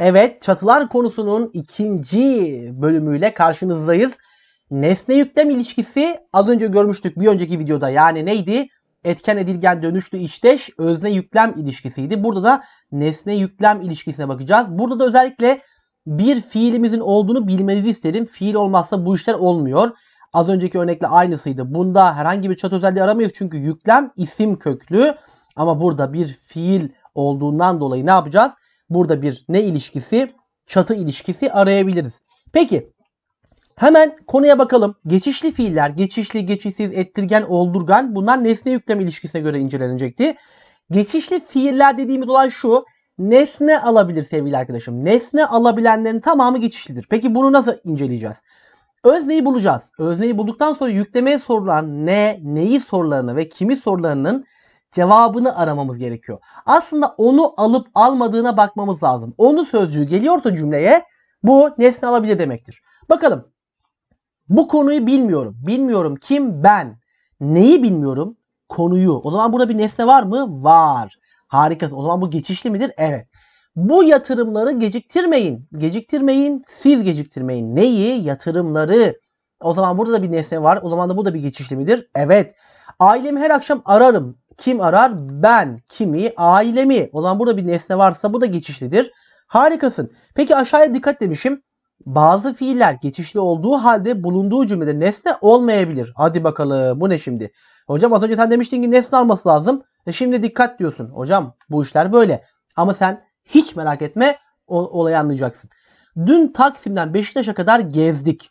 Evet, çatılar konusunun ikinci bölümüyle karşınızdayız. Nesne yüklem ilişkisi az önce görmüştük bir önceki videoda. Yani neydi? Etken edilgen dönüşlü işteş özne yüklem ilişkisiydi. Burada da nesne yüklem ilişkisine bakacağız. Burada da özellikle bir fiilimizin olduğunu bilmenizi isterim. Fiil olmazsa bu işler olmuyor. Az önceki örnekle aynısıydı. Bunda herhangi bir çatı özelliği aramayız çünkü yüklem isim köklü. Ama burada bir fiil olduğundan dolayı ne yapacağız? Burada bir ne ilişkisi? Çatı ilişkisi arayabiliriz. Peki hemen konuya bakalım. Geçişli fiiller, geçişli, geçişsiz, ettirgen, oldurgan bunlar nesne yüklem ilişkisine göre incelenecekti. Geçişli fiiller dediğimiz olay şu. Nesne alabilir sevgili arkadaşım. Nesne alabilenlerin tamamı geçişlidir. Peki bunu nasıl inceleyeceğiz? Özneyi bulacağız. Özneyi bulduktan sonra yüklemeye sorulan ne, neyi sorularını ve kimi sorularının cevabını aramamız gerekiyor. Aslında onu alıp almadığına bakmamız lazım. Onu sözcüğü geliyorsa cümleye bu nesne alabilir demektir. Bakalım. Bu konuyu bilmiyorum. Bilmiyorum kim ben. Neyi bilmiyorum? Konuyu. O zaman burada bir nesne var mı? Var. Harikasın. O zaman bu geçişli midir? Evet. Bu yatırımları geciktirmeyin. Geciktirmeyin. Siz geciktirmeyin. Neyi? Yatırımları. O zaman burada da bir nesne var. O zaman da bu da bir geçişli midir? Evet. Ailemi her akşam ararım. Kim arar? Ben. Kimi? Ailemi. O zaman burada bir nesne varsa bu da geçişlidir. Harikasın. Peki aşağıya dikkat demişim. Bazı fiiller geçişli olduğu halde bulunduğu cümlede nesne olmayabilir. Hadi bakalım bu ne şimdi? Hocam az önce sen demiştin ki nesne alması lazım. E şimdi dikkat diyorsun. Hocam bu işler böyle. Ama sen hiç merak etme olayı anlayacaksın. Dün Taksim'den Beşiktaş'a kadar gezdik.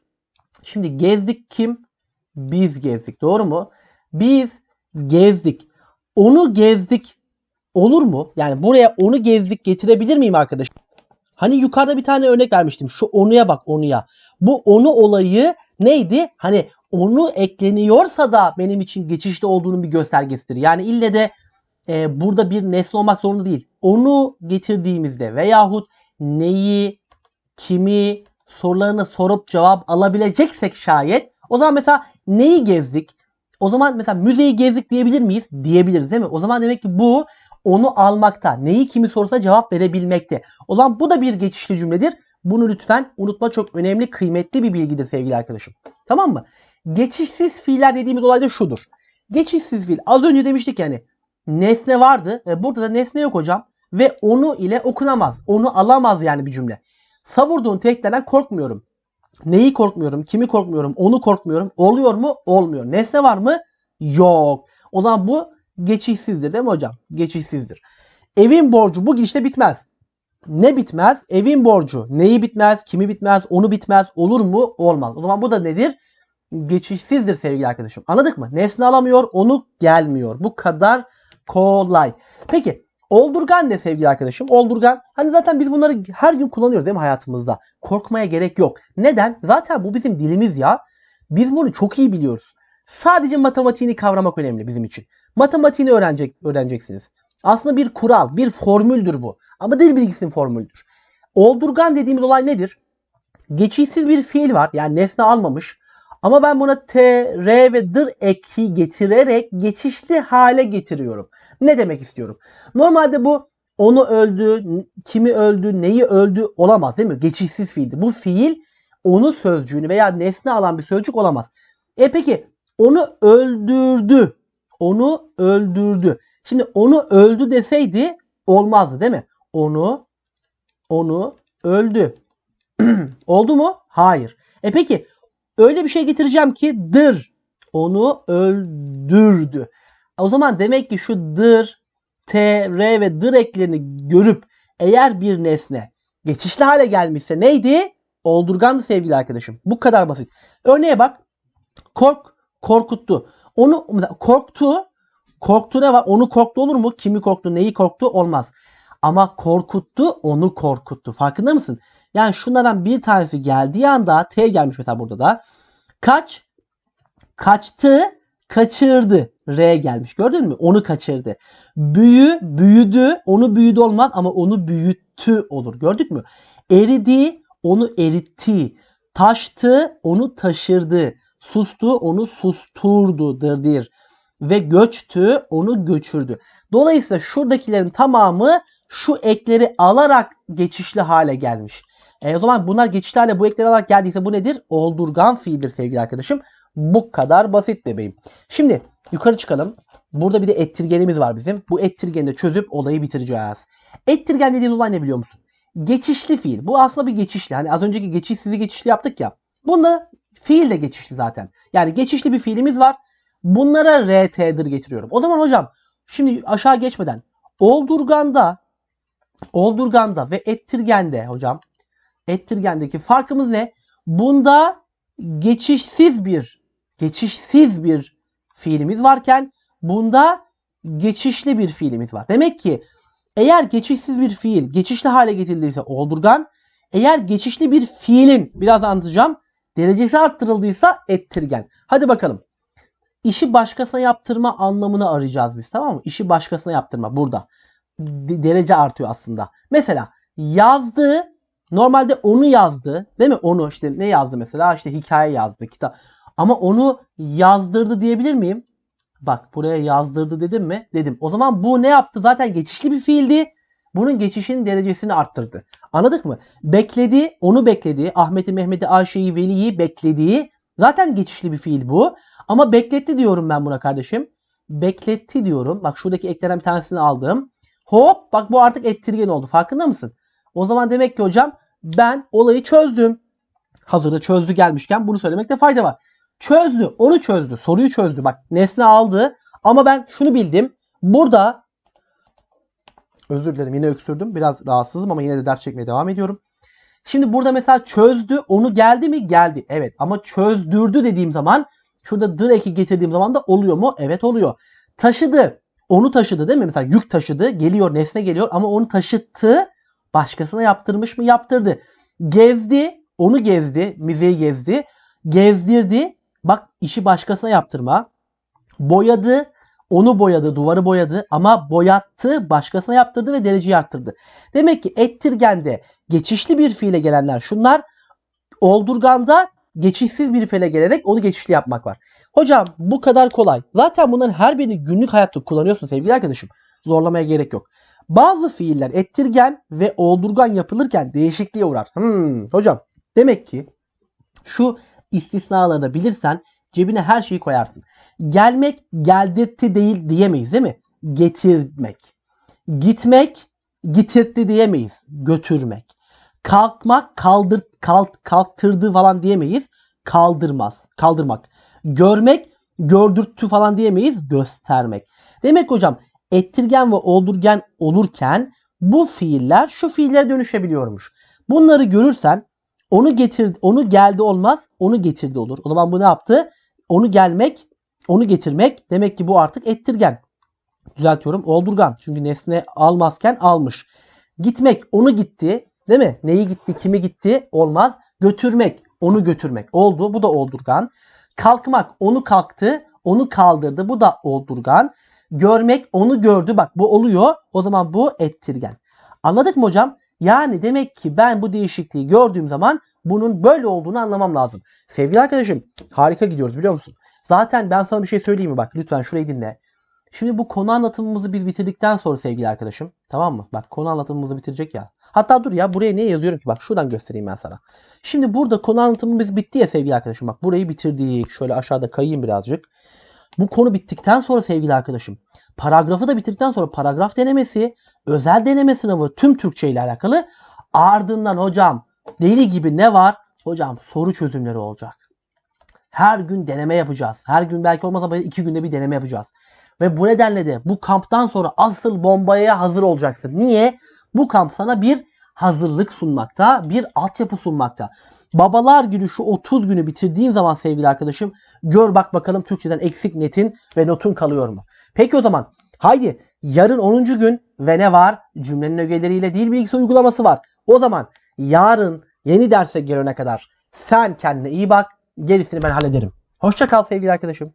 Şimdi gezdik kim? Biz gezdik. Doğru mu? Biz gezdik. Onu gezdik olur mu? Yani buraya onu gezdik getirebilir miyim arkadaş? Hani yukarıda bir tane örnek vermiştim. Şu onuya bak onuya. Bu onu olayı neydi? Hani onu ekleniyorsa da benim için geçişli olduğunun bir göstergesidir. Yani ille de e, burada bir nesne olmak zorunda değil. Onu getirdiğimizde veyahut neyi, kimi sorularını sorup cevap alabileceksek şayet o zaman mesela neyi gezdik? O zaman mesela müzeyi gezdik diyebilir miyiz? Diyebiliriz değil mi? O zaman demek ki bu onu almakta. Neyi kimi sorsa cevap verebilmekte. O zaman bu da bir geçişli cümledir. Bunu lütfen unutma çok önemli, kıymetli bir bilgidir sevgili arkadaşım. Tamam mı? Geçişsiz fiiller dediğimiz olay da şudur. Geçişsiz fiil az önce demiştik yani nesne vardı. E burada da nesne yok hocam. Ve onu ile okunamaz. Onu alamaz yani bir cümle. Savurduğun tehditlerden korkmuyorum. Neyi korkmuyorum? Kimi korkmuyorum? Onu korkmuyorum. Oluyor mu? Olmuyor. Nesne var mı? Yok. O zaman bu geçişsizdir değil mi hocam? Geçişsizdir. Evin borcu bu gidişte bitmez. Ne bitmez? Evin borcu. Neyi bitmez? Kimi bitmez? Onu bitmez. Olur mu? Olmaz. O zaman bu da nedir? Geçişsizdir sevgili arkadaşım. Anladık mı? Nesne alamıyor, onu gelmiyor. Bu kadar kolay. Peki Oldurgan ne sevgili arkadaşım? Oldurgan hani zaten biz bunları her gün kullanıyoruz değil mi hayatımızda? Korkmaya gerek yok. Neden? Zaten bu bizim dilimiz ya. Biz bunu çok iyi biliyoruz. Sadece matematiğini kavramak önemli bizim için. Matematiğini öğrenecek, öğreneceksiniz. Aslında bir kural, bir formüldür bu. Ama dil bilgisinin formüldür. Oldurgan dediğimiz olay nedir? Geçişsiz bir fiil var. Yani nesne almamış. Ama ben buna t, r ve dır eki getirerek geçişli hale getiriyorum. Ne demek istiyorum? Normalde bu onu öldü, kimi öldü, neyi öldü olamaz değil mi? Geçişsiz fiildi. Bu fiil onu sözcüğünü veya nesne alan bir sözcük olamaz. E peki onu öldürdü. Onu öldürdü. Şimdi onu öldü deseydi olmazdı değil mi? Onu onu öldü. Oldu mu? Hayır. E peki öyle bir şey getireceğim ki dır onu öldürdü. O zaman demek ki şu dır, t, r ve dır eklerini görüp eğer bir nesne geçişli hale gelmişse neydi? Oldurgandı sevgili arkadaşım. Bu kadar basit. Örneğe bak. Kork, korkuttu. Onu korktu. Korktu ne var? Onu korktu olur mu? Kimi korktu? Neyi korktu? Olmaz. Ama korkuttu, onu korkuttu. Farkında mısın? Yani şunlardan bir tanesi geldiği anda T gelmiş mesela burada da. Kaç, kaçtı, kaçırdı. R gelmiş. Gördün mü? Onu kaçırdı. Büyü, büyüdü. Onu büyüdü olmaz ama onu büyüttü olur. Gördük mü? Eridi, onu eritti. Taştı, onu taşırdı. Sustu, onu susturdu. Dırdır. Ve göçtü, onu göçürdü. Dolayısıyla şuradakilerin tamamı şu ekleri alarak geçişli hale gelmiş. E o zaman bunlar geçişli hale bu ekleri alarak geldiyse bu nedir? Oldurgan fiildir sevgili arkadaşım. Bu kadar basit bebeğim. Şimdi yukarı çıkalım. Burada bir de ettirgenimiz var bizim. Bu ettirgeni de çözüp olayı bitireceğiz. Ettirgen dediğin olay ne biliyor musun? Geçişli fiil. Bu aslında bir geçişli. Hani az önceki geçişsizi geçişli yaptık ya. Bunda fiil de geçişli zaten. Yani geçişli bir fiilimiz var. Bunlara RT'dir getiriyorum. O zaman hocam şimdi aşağı geçmeden oldurganda oldurganda ve ettirgende hocam ettirgendeki farkımız ne? Bunda geçişsiz bir geçişsiz bir fiilimiz varken bunda geçişli bir fiilimiz var. Demek ki eğer geçişsiz bir fiil geçişli hale getirildiyse oldurgan, eğer geçişli bir fiilin biraz anlatacağım derecesi arttırıldıysa ettirgen. Hadi bakalım. İşi başkasına yaptırma anlamını arayacağız biz tamam mı? İşi başkasına yaptırma burada. De- derece artıyor aslında. Mesela yazdı normalde onu yazdı değil mi? Onu işte ne yazdı mesela? İşte hikaye yazdı, kitap. Ama onu yazdırdı diyebilir miyim? Bak buraya yazdırdı dedim mi? Dedim. O zaman bu ne yaptı? Zaten geçişli bir fiildi. Bunun geçişinin derecesini arttırdı. Anladık mı? Bekledi, onu bekledi. Ahmet'i, Mehmet'i, Ayşe'yi, Veli'yi beklediği. Zaten geçişli bir fiil bu. Ama bekletti diyorum ben buna kardeşim. Bekletti diyorum. Bak şuradaki eklerden bir tanesini aldım. Hop bak bu artık ettirgen oldu. Farkında mısın? O zaman demek ki hocam ben olayı çözdüm. Hazırda çözdü gelmişken bunu söylemekte fayda var. Çözdü. Onu çözdü. Soruyu çözdü. Bak nesne aldı. Ama ben şunu bildim. Burada özür dilerim yine öksürdüm. Biraz rahatsızım ama yine de ders çekmeye devam ediyorum. Şimdi burada mesela çözdü. Onu geldi mi? Geldi. Evet ama çözdürdü dediğim zaman şurada dır eki getirdiğim zaman da oluyor mu? Evet oluyor. Taşıdı. Onu taşıdı değil mi? Mesela yük taşıdı. Geliyor nesne geliyor ama onu taşıttı. Başkasına yaptırmış mı? Yaptırdı. Gezdi. Onu gezdi. Müzeyi gezdi. Gezdirdi. Bak işi başkasına yaptırma. Boyadı. Onu boyadı, duvarı boyadı ama boyattı, başkasına yaptırdı ve dereceyi arttırdı. Demek ki ettirgende geçişli bir fiile gelenler şunlar. Oldurganda geçişsiz bir fiile gelerek onu geçişli yapmak var. Hocam bu kadar kolay. Zaten bunların her birini günlük hayatta kullanıyorsun sevgili arkadaşım. Zorlamaya gerek yok. Bazı fiiller ettirgen ve oldurgan yapılırken değişikliğe uğrar. Hmm, hocam demek ki şu istisnaları da bilirsen cebine her şeyi koyarsın. Gelmek geldirtti değil diyemeyiz değil mi? Getirmek. Gitmek getirtti diyemeyiz. Götürmek. Kalkmak kaldır kalk, kalktırdı falan diyemeyiz. Kaldırmaz. Kaldırmak. Görmek gördürttü falan diyemeyiz. Göstermek. Demek hocam ettirgen ve oldurgen olurken bu fiiller şu fiillere dönüşebiliyormuş. Bunları görürsen onu getir onu geldi olmaz, onu getirdi olur. O zaman bu ne yaptı? Onu gelmek, onu getirmek demek ki bu artık ettirgen. Düzeltiyorum. Oldurgan. Çünkü nesne almazken almış. Gitmek, onu gitti. Değil mi? Neyi gitti, kimi gitti olmaz. Götürmek, onu götürmek oldu. Bu da oldurgan. Kalkmak, onu kalktı, onu kaldırdı. Bu da oldurgan. Görmek, onu gördü. Bak bu oluyor. O zaman bu ettirgen. Anladık mı hocam? Yani demek ki ben bu değişikliği gördüğüm zaman bunun böyle olduğunu anlamam lazım. Sevgili arkadaşım harika gidiyoruz biliyor musun? Zaten ben sana bir şey söyleyeyim mi? Bak lütfen şurayı dinle. Şimdi bu konu anlatımımızı biz bitirdikten sonra sevgili arkadaşım. Tamam mı? Bak konu anlatımımızı bitirecek ya. Hatta dur ya buraya niye yazıyorum ki? Bak şuradan göstereyim ben sana. Şimdi burada konu anlatımımız bitti ya sevgili arkadaşım. Bak burayı bitirdik. Şöyle aşağıda kayayım birazcık. Bu konu bittikten sonra sevgili arkadaşım. Paragrafı da bitirdikten sonra paragraf denemesi, özel deneme sınavı tüm Türkçe ile alakalı. Ardından hocam deli gibi ne var? Hocam soru çözümleri olacak. Her gün deneme yapacağız. Her gün belki böyle iki günde bir deneme yapacağız. Ve bu nedenle de bu kamptan sonra asıl bombaya hazır olacaksın. Niye? Bu kamp sana bir hazırlık sunmakta, bir altyapı sunmakta. Babalar günü şu 30 günü bitirdiğin zaman sevgili arkadaşım gör bak bakalım Türkçeden eksik netin ve notun kalıyor mu? Peki o zaman haydi yarın 10. gün ve ne var? Cümlenin ögeleriyle dil bilgisi uygulaması var. O zaman yarın yeni derse gelene kadar sen kendine iyi bak. Gerisini ben hallederim. Hoşça kal sevgili arkadaşım.